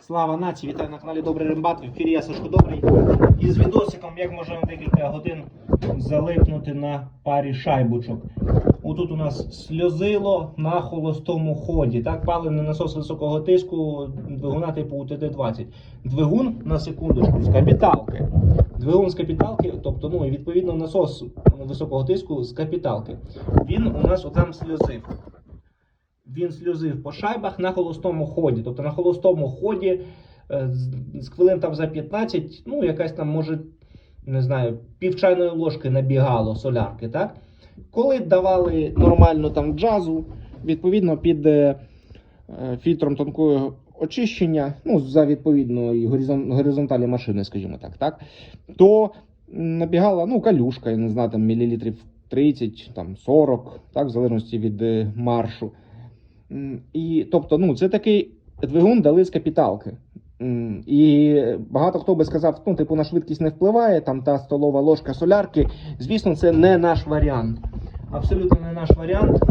Слава нації, вітаю на каналі Добрий Рембат. В ефірі я Сашко Добрий. І з відосиком, як можна декілька годин залипнути на парі шайбочок. Отут у нас сльозило на холостому ході. Так, паливний насос високого тиску, двигуна типу УТД-20. Двигун на секундочку з капіталки. Двигун з капіталки, тобто, ну і відповідно насос високого тиску з капіталки. Він у нас отам сльозив він сльозив по шайбах на холостому ході. Тобто на холостому ході е, з- хвилин там за 15, ну, якась там, може, не знаю, пів чайної ложки набігало солярки, так? Коли давали нормально там джазу, відповідно під е, е, фільтром тонкого очищення, ну, за відповідної горизон, горизонталі машини, скажімо так, так, то набігала ну, калюшка, я не знаю, там мілілітрів 30, там 40, так, в залежності від маршу. І, тобто, ну, це такий двигун дали з капіталки. І багато хто би сказав, ну, типу, на швидкість не впливає, там та столова ложка солярки. Звісно, це не наш варіант. Абсолютно не наш варіант.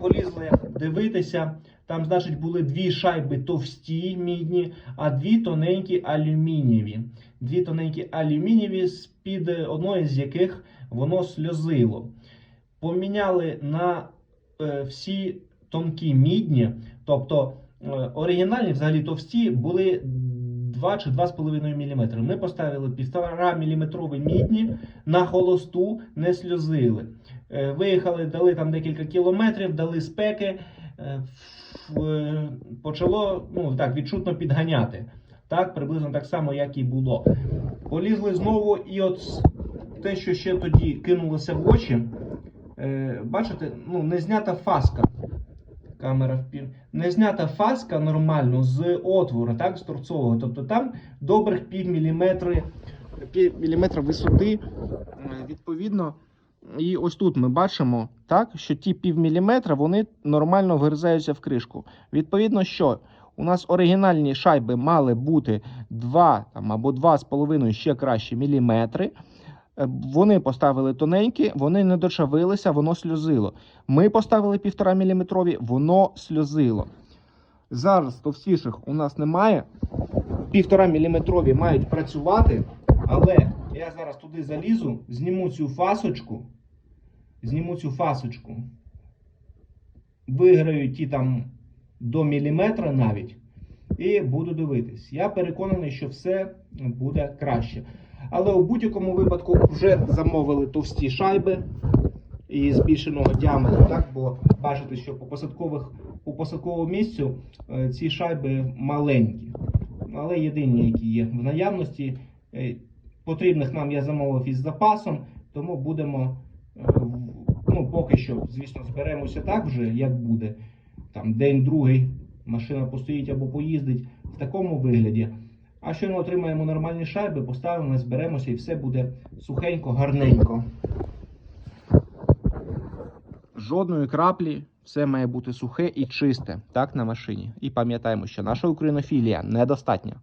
Полізли дивитися. Там, значить, були дві шайби товсті мідні, а дві тоненькі алюмінієві. Дві тоненькі алюмінієві, з-під одної з яких воно сльозило. Поміняли на е, всі тонкі мідні, тобто е, оригінальні, взагалі товсті, були 2 чи 2,5 мм. Ми поставили 1,5 мм мідні на холосту, не сльозили. Е, Виїхали, дали там декілька кілометрів, дали спеки, е, почало ну, так, відчутно підганяти. Так, приблизно так само, як і було. Полізли знову, і от те, що ще тоді кинулося в очі, бачите, ну, не знята фаска. Камера впів. Не знята фаска нормально з отвору, так, з торцового. Тобто там добрих пів міліметри, пів міліметра висоти. Відповідно, і ось тут ми бачимо, так, що ті пів міліметра вони нормально вгризаються в кришку. Відповідно, що у нас оригінальні шайби мали бути 2 там, або 2,5 ще краще міліметри. Е, Вони поставили тоненькі, вони не дочавилися, воно сльозило. Ми поставили 1,5 мм, воно сльозило. Зараз товстіших у нас немає. 1,5 мм мають працювати, але я зараз туди залізу, зніму цю фасочку, зніму цю фасочку, виграю ті там до міліметра навіть, і буду дивитись. Я переконаний, що все буде краще. Але у будь-якому випадку вже замовили товсті шайби і збільшеного діаметру, так? Бо бачите, що по посадкових по посадковому місцю е, ці шайби маленькі, але єдині, які є в наявності. Е, Потрібних нам я замовив із запасом, тому будемо е, ну, поки що, звісно, зберемося так вже, як буде. Там день другий машина постоїть або поїздить в такому вигляді. А щойно отримаємо нормальні шайби, поставимо, зберемося і все буде сухенько, гарненько. Жодної краплі, все має бути сухе і чисте, так, на машині. І пам'ятаємо, що наша українофілія недостатня.